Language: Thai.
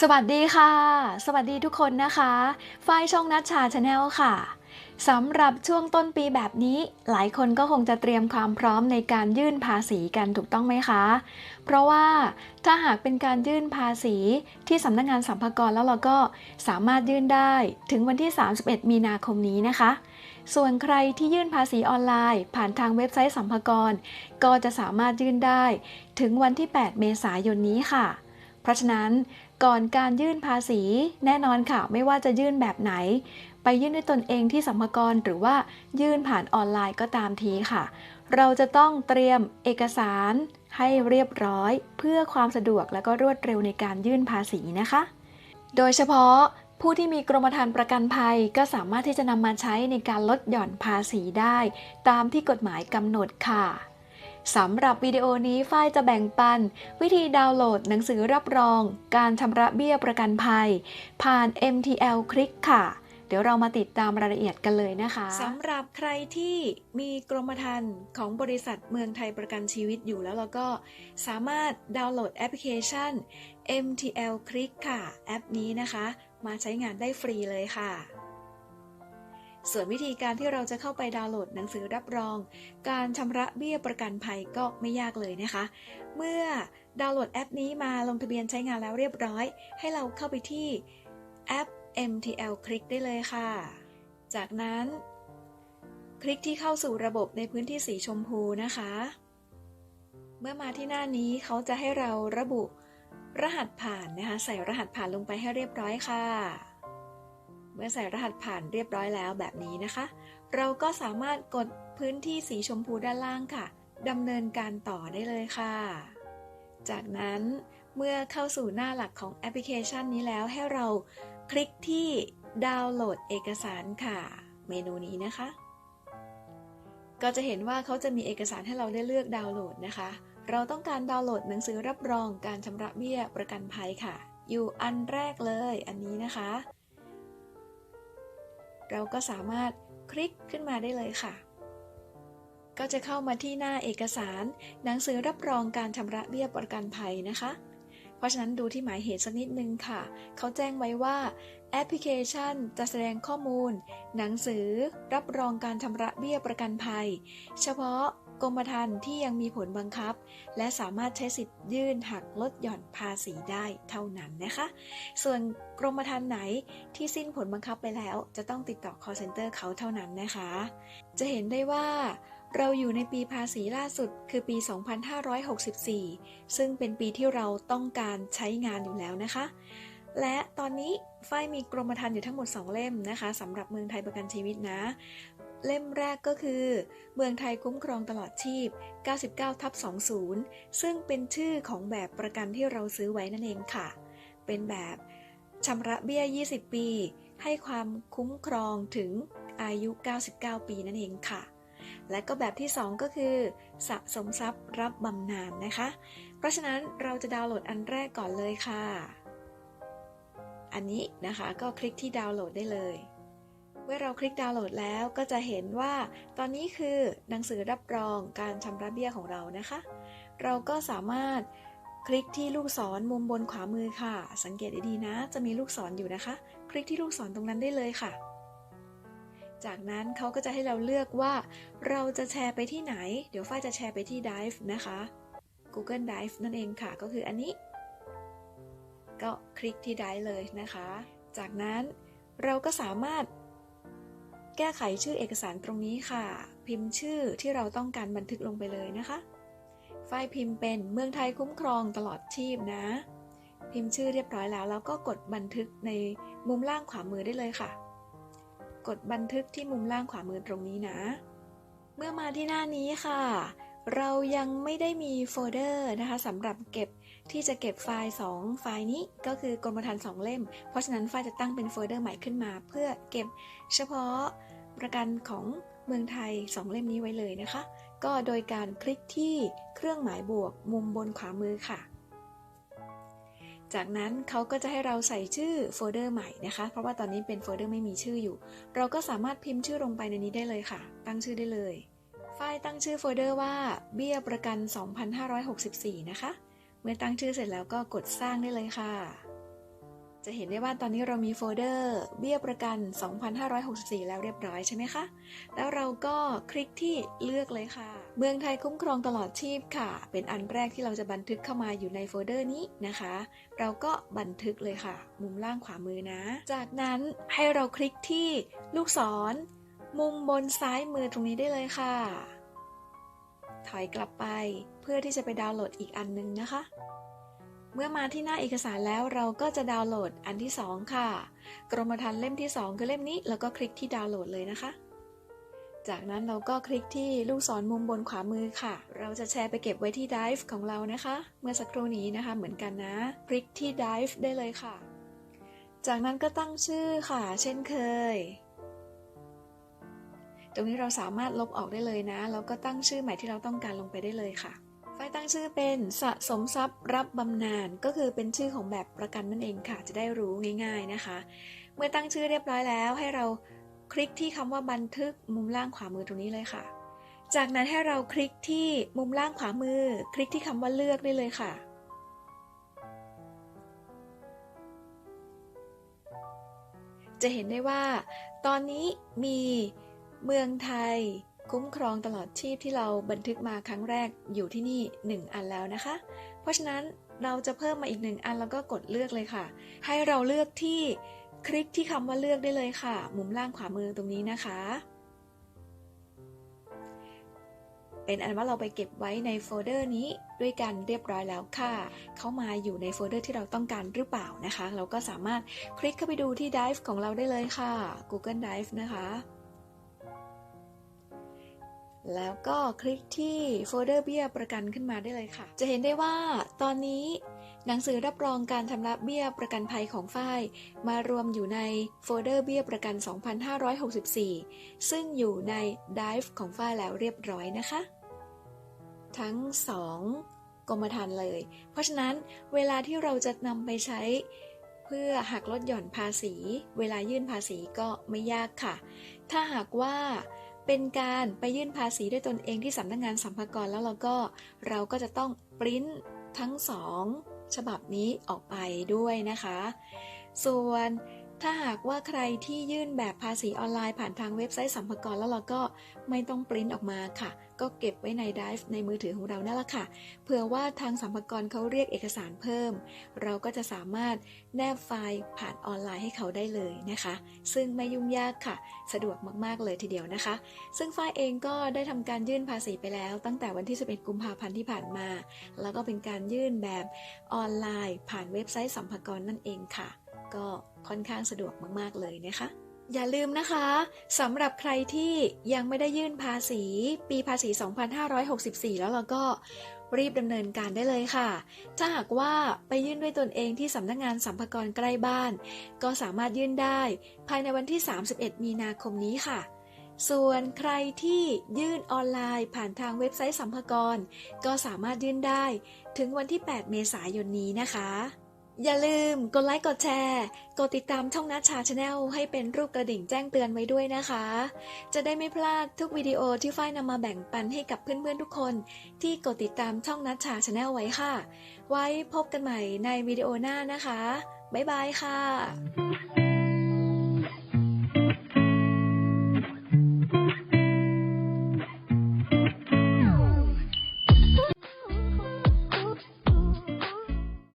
สวัสดีค่ะ สวัสดีทุกคนนะคะ ฝ้ายช่องนัชชาชาแนลค่ะสำหรับช่วงต้นปีแบบนี้ หลายคนก็คงจะเตรียมความพร้อมในการยื่นภาษีกันถูกต้องไหมคะ เพราะว่าถ้าหากเป็นการยื่นภาษีที่สำนักงานสัมภากรแล้วเราก็สามารถยื่นได้ถึงวันที่ 31 มีนาคมนี้นะคะ ส่วนใครที่ยื่นภาษีออนไลน์ ผ่านทางเว็บไซต์สัมภากรก็จะสามารถยื่นได้ ถึงวันที่ 8 เมษายนนี้ค่ะ เพราะฉะนั้นก่อนการยื่นภาษีแน่นอนค่ะ ไม่ว่าจะยื่นแบบไหน ไปยื่นด้วยตนเองที่สัมภากรหรือว่ายื่นผ่านออนไลน์ก็ตามทีค่ะ เราจะต้องเตรียมเอกสารให้เรียบร้อย เพื่อความสะดวกและก็รวดเร็วในการยื่นภาษีนะคะ โดยเฉพาะผู้ที่มีกรมธรรม์ประกันภัยก็สามารถที่จะนำมาใช้ในการลดหย่อนภาษีได้ ตามที่กฎหมายกำหนดค่ะ สำหรับวิดีโอนี้ฝ้ายจะแบ่งปัน วิธีดาวน์โหลดหนังสือรับรอง การชำระเบี้ยประกันภัย ผ่าน MTL คลิกค่ะ เดี๋ยวเรามาติดตามรายละเอียดกันเลยนะคะสำหรับใครที่มีกรมธรรม์ของบริษัทเมืองไทยประกันชีวิตอยู่แล้วเราก็สามารถดาวน์โหลดแอปพลิเคชัน MTL คลิกค่ะ แอปนี้นะคะ มาใช้งานได้ฟรีเลยค่ะ ส่วนวิธีการที่เราจะเข้าไปดาวน์โหลดหนังสือรับรอง การชำระเบี้ยประกันภัยก็ไม่ยากเลยนะคะ เมื่อดาวน์โหลดแอปนี้มาลงทะเบียนใช้งานแล้วเรียบร้อย ให้เราเข้าไปที่แอป MTL คลิกได้เลยค่ะ จากนั้น คลิกที่เข้าสู่ระบบในพื้นที่สีชมพูนะคะ เมื่อมาที่หน้านี้เขาจะให้เราระบุรหัสผ่านนะคะ ใส่รหัสผ่านลงไปให้เรียบร้อยค่ะ มื่อใส่รหัสผ่านเรียบร้อยแล้วแบบนี้นะคะ เราก็สามารถกดพื้นที่สีชมพูด้านล่างค่ะดำเนินการต่อได้เลยค่ะ จากนั้นเมื่อเข้าสู่หน้าหลักของแอปพลิเคชันนี้แล้วให้เราคลิกที่ดาวน์โหลดเอกสารค่ะ เมนูนี้นะคะ ก็จะเห็นว่าเขาจะมีเอกสารให้เราได้เลือกดาวน์โหลดนะคะ เราต้องการดาวน์โหลดหนังสือรับรองการชำระเบี้ยประกันภัยค่ะ อยู่อันแรกเลยอันนี้นะคะ เราก็สามารถคลิกขึ้นมาได้เลยค่ะ ก็จะเข้ามาที่หน้าเอกสาร หนังสือรับรองการชำระเบี้ยประกันภัยนะคะ เพราะฉะนั้นดูที่หมายเหตุสักนิดนึงค่ะ เขาแจ้งไว้ว่าแอปพลิเคชันจะแสดงข้อมูล หนังสือรับรองการชำระเบี้ยประกันภัย เฉพาะ กรมธรรม์ที่ยังมีผลบังคับ และสามารถใช้สิทธิ์ยื่นหักลดหย่อนภาษีได้เท่านั้นนะคะ ส่วนกรมธรรม์ไหนที่สิ้นผลบังคับไปแล้ว จะต้องติดต่อ call center เขาเท่านั้นนะคะ จะเห็นได้ว่าเราอยู่ในปีภาษีล่าสุดคือปี 2564 ซึ่งเป็นปีที่เราต้องการใช้งานอยู่แล้วนะคะ และตอนนี้ฝ้ายมีกรมธรรม์อยู่ทั้งหมด 2 เล่มนะคะสำหรับเมืองไทยประกันชีวิตนะ เล่มแรกก็คือ เมืองไทยคุ้มครองตลอดชีพ 99ทับ20 ซึ่งเป็นชื่อของแบบประกันที่เราซื้อไว้นั่นเองค่ะ เป็นแบบชำระเบี้ย 20 ปี ให้ความคุ้มครองถึงอายุ 99 ปีนั่นเองค่ะ และก็แบบที่ 2 ก็คือ สะสมทรัพย์รับบำนาญนะคะ เพราะฉะนั้นเราจะดาวน์โหลดอันแรกก่อนเลยค่ะ อันนี้นะคะก็คลิกที่ดาวน์โหลดได้เลย มื่อเราคลิกดาวน์โหลดแล้วก็จะเห็นว่าตอนนี้คือหนังสือรับรองการชำระเบี้ยของเรานะคะ เราก็สามารถคลิกที่ลูกศรมุมบนขวามือค่ะ สังเกตดีๆนะ จะมีลูกศรออยู่นะคะ คลิกที่ลูกศรตรงนั้นได้เลยค่ะ จากนั้นเขาก็จะให้เราเลือกว่าเราจะแชร์ไปที่ไหน เดี๋ยวฝ้ายจะแชร์ไปที่ Drive นะคะ Google Drive นั่นเองค่ะ ก็คืออันนี้ ก็คลิกที่ Drive เลยนะคะ จากนั้นเราก็สามารถ แก้ไขชื่อเอกสารตรงนี้ค่ะ พิมพ์ชื่อที่เราต้องการบันทึกลงไปเลยนะคะ ไฟล์พิมพ์เป็นเมืองไทยคุ้มครองตลอดชีพนะ พิมพ์ชื่อเรียบร้อยแล้ว แล้วก็กดบันทึกในมุมล่างขวามือได้เลยค่ะ กดบันทึกที่มุมล่างขวามือตรงนี้นะ เมื่อมาที่หน้านี้ค่ะ เรายังไม่ได้มีโฟลเดอร์นะคะสำหรับเก็บที่จะเก็บไฟล์ 2 ไฟล์นี้ก็คือกรมธรรม์2เล่ม เพราะฉะนั้นไฟล์จะตั้งเป็นโฟลเดอร์ใหม่ขึ้นมา เพื่อเก็บเฉพาะ ประกันของเมืองไทย 2 เล่มนี้ไว้เลยนะคะ ก็โดยการคลิกที่เครื่องหมายบวกมุมบนขวามือค่ะ จากนั้นเขาก็จะให้เราใส่ชื่อโฟลเดอร์ใหม่นะคะ เพราะว่าตอนนี้เป็นโฟลเดอร์ไม่มีชื่ออยู่ เราก็สามารถพิมพ์ชื่อลงไปในนี้ได้เลยค่ะ ตั้งชื่อได้เลย ไฟล์ตั้งชื่อโฟลเดอร์ว่าเบี้ยประกัน 2564 นะคะ เมื่อตั้งชื่อเสร็จแล้วก็กดสร้างได้เลยค่ะ จะเห็นได้ว่าตอนนี้เรามีโฟลเดอร์ เบี้ยประกัน 2,564 แล้วเรียบร้อยใช่ไหมคะ แล้วเราก็คลิกที่เลือกเลยค่ะ เมืองไทยคุ้มครองตลอดชีพค่ะ เป็นอันแรกที่เราจะบันทึกเข้ามาอยู่ในโฟลเดอร์นี้นะคะ เราก็บันทึกเลยค่ะ มุมล่างขวามือนะ จากนั้นให้เราคลิกที่ลูกศร มุมบนซ้ายมือตรงนี้ได้เลยค่ะ ถอยกลับไปเพื่อที่จะไปดาวน์โหลดอีกอันนึงนะคะ เมื่อมาที่หน้าเอกสารแล้วเราก็จะดาวน์โหลดอันที่ 2 ค่ะ กรมธรรม์เล่มที่ 2 คือเล่มนี้ แล้วก็คลิกที่ดาวน์โหลดเลยนะคะ จากนั้นเราก็คลิกที่ลูกศรมุมบนขวามือค่ะ เราจะแชร์ไปเก็บไว้ที่ Drive ของเรานะคะ เมื่อสักครู่นี้นะคะเหมือนกันนะ คลิกที่ Drive ได้เลยค่ะ จากนั้นก็ตั้งชื่อค่ะ เช่นเคย ตรงนี้เราสามารถลบออกได้เลยนะ แล้วก็ตั้งชื่อใหม่ที่เราต้องการลงไปได้เลยค่ะ ตั้งชื่อเป็นสะสมทรัพย์รับบำนาญก็คือเป็นชื่อของแบบประกันนั่นเองค่ะ จะได้รู้ง่าย ๆนะคะ เมื่อตั้งชื่อเรียบร้อยแล้ว ให้เราคลิกที่คำว่าบันทึกมุมล่างขวามือตรงนี้เลยค่ะ จากนั้นให้เราคลิกที่มุมล่างขวามือ คลิกที่คำว่าเลือกได้เลยค่ะจะเห็นได้ว่า ตอนนี้มีเมืองไทย คุ้มครองตลอดชีพที่เราบันทึกมาครั้งแรกอยู่ที่นี่ 1 อันแล้วนะคะ เพราะฉะนั้นเราจะเพิ่มมาอีกหนึ่งอันแล้วก็กดเลือกเลยค่ะ ให้เราเลือกที่คลิกที่คำว่าเลือกได้เลยค่ะ มุมล่างขวามือตรงนี้นะคะ เป็นอันว่าเราไปเก็บไว้ในโฟลเดอร์นี้ด้วยกันเรียบร้อยแล้วค่ะ เข้ามาอยู่ในโฟลเดอร์ที่เราต้องการหรือเปล่านะคะ เราก็สามารถคลิกเข้าไปดูที่ Drive ของเราได้เลยค่ะ Google Drive นะคะ แล้วก็คลิกที่โฟลเดอร์เบี้ยประกันขึ้นมาได้เลยค่ะ จะเห็นได้ว่าตอนนี้หนังสือรับรองการชำระเบี้ยประกันภัยของฝ้ายมารวมอยู่ในโฟลเดอร์เบี้ยประกัน 2564 ซึ่งอยู่ใน Dive ของฝ้ายแล้วเรียบร้อยนะคะ ทั้ง 2 กรมธรรม์เลย เพราะฉะนั้นเวลาที่เราจะนำไปใช้ เพื่อหักลดหย่อนภาษี เวลายื่นภาษีก็ไม่ยากค่ะ ถ้าหากว่า เป็นการไปยื่นภาษีด้วยตนเองที่สำนักงงานสัมภากรแล้วเราก็เราก็จะต้องปริ้นทั้งสองฉบับนี้ออกไปด้วยนะคะ ส่วน ถ้าหากว่าใครที่ยื่นแบบภาษีออนไลน์ผ่านทางเว็บไซต์สัมภากรแล้วเราก็ไม่ต้องปริ้นออกมาค่ะ ก็เก็บไว้ในไดฟ์ในมือถือของเรานั่นแหละค่ะ เผื่อว่าทางสัมภากรเขาเรียกเอกสารเพิ่ม เราก็จะสามารถแนบไฟล์ผ่านออนไลน์ให้เขาได้เลยนะคะ ซึ่งไม่ยุ่งยากค่ะ สะดวกมากๆเลยทีเดียวนะคะ ซึ่งฝ้ายเองก็ได้ทำการยื่นภาษีไปแล้ว ตั้งแต่วันที่ 11 กุมภาพันธ์ที่ผ่านมา แล้วก็เป็นการยื่นแบบออนไลน์ ผ่านเว็บไซต์สัมภากรนั่นเองค่ะ ก็ค่อนข้างสะดวกมากๆเลยนะคะ อย่าลืมนะคะสำหรับใครที่ยังไม่ได้ยื่นภาษี ปีภาษี 2564 แล้วเราก็รีบดำเนินการได้เลยค่ะ ถ้าหากว่าไปยื่นด้วยตนเองที่สำนักงานสัมภากรใกล้บ้าน ก็สามารถยื่นได้ ภายในวันที่ 31 มีนาคมนี้ค่ะ ส่วนใครที่ยื่นออนไลน์ผ่านทางเว็บไซต์สัมภากร ก็สามารถยื่นได้ถึงวันที่ 8 เมษายนนี้นะคะ อย่าลืมกดไลค์กดแชร์ กดติดตามช่องนัชชาชาแนลให้เป็นรูปกระดิ่งแจ้งเตือนไว้ด้วยนะคะ จะได้ไม่พลาดทุกวิดีโอที่ฝ้ายนำมาแบ่งปันให้กับเพื่อนๆทุกคน ที่กดติดตามช่องนัชชาชาแนลไว้ค่ะ ไว้พบกันใหม่ในวิดีโอหน้านะคะ บ๊ายบายค่ะ